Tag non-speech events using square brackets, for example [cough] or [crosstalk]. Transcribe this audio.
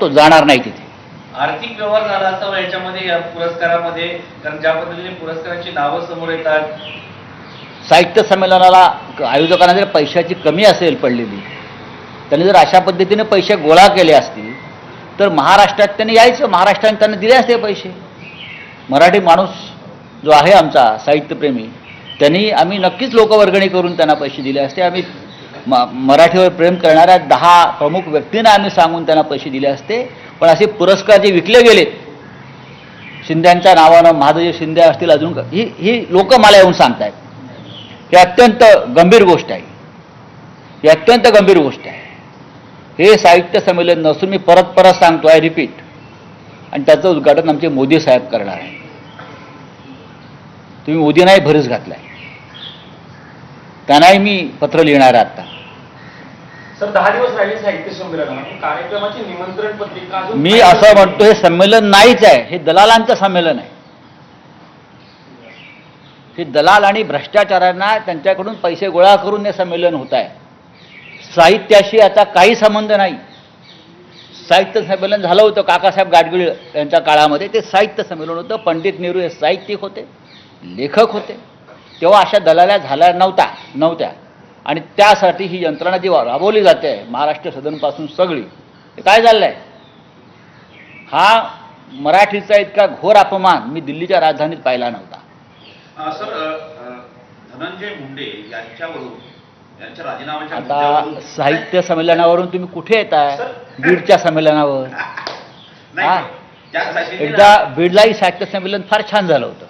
तो जाणार नाही तिथे. आर्थिक व्यवहार झाला असावा याच्यामध्ये या पुरस्कारामध्ये कारण ज्या पद्धतीने पुरस्कारांची नावं समोर येतात. साहित्य संमेलनाला आयोजकांना जर पैशाची कमी असेल पडलेली. त्यांनी जर अशा पद्धतीने पैसे गोळा केले असतील तर महाराष्ट्रात त्यांनी यायचं महाराष्ट्राने त्यांना दिले असते पैसे. मराठी माणूस जो आहे आमचा साहित्यप्रेमी त्यांनी आम्ही नक्कीच लोकवर्गणी करून त्यांना पैसे दिले असते. आम्ही म मराठीवर प्रेम करणाऱ्या दहा प्रमुख व्यक्तींना आम्ही सांगून त्यांना पैसे दिले असते. पण असे पुरस्कार जे विकले गेलेत शिंद्यांच्या नावानं महादेव शिंदे असतील अजून ही ही लोक मला येऊन सांगतायत. ही अत्यंत गंभीर गोष्ट आहे. ही अत्यंत गंभीर गोष्ट आहे. हे साहित्य संमेलन नसून मी परत परत सांगतो आहे रिपीट आणि त्याचं उद्घाटन आमचे मोदी साहेब करणार आहे तुम्ही मोदींनाही भरीस घातलाय. त्यांनाही मी पत्र लिहिणार आहे आता. सर दहा दिवस राहिले साहित्य संमेलन कार्यक्रमाची निमंत्रण पत्रिका अजून मी असं म्हणतो हे संमेलन नाहीच आहे. हे दलालांचं संमेलन आहे. हे दलाल आणि भ्रष्टाचारांना त्यांच्याकडून पैसे गोळा करून हे संमेलन होत आहे. साहित्याशी याचा काही संबंध नाही. साहित्य संमेलन झालं होतं काकासाहेब गाडगीळ यांच्या काळामध्ये. ते साहित्य संमेलन होतं. पंडित नेहरू हे साहित्यिक होते लेखक होते. तेव्हा अशा दलाल्या झाल्या नव्हत्या नव्हत्या. आणि त्यासाठी ही यंत्रणा जी राबवली जाते महाराष्ट्र सदनपासून सगळी ते काय झालं आहे हा मराठीचा इतका घोर अपमान मी दिल्लीच्या राजधानीत पाहिला नव्हता. सर धनंजय मुंडे यांच्यावरून आता साहित्य संमेलनावरून तुम्ही कुठे येताय? बीडच्या संमेलनावर. [laughs] हा. एकदा बीडलाही साहित्य संमेलन फार छान झालं होतं.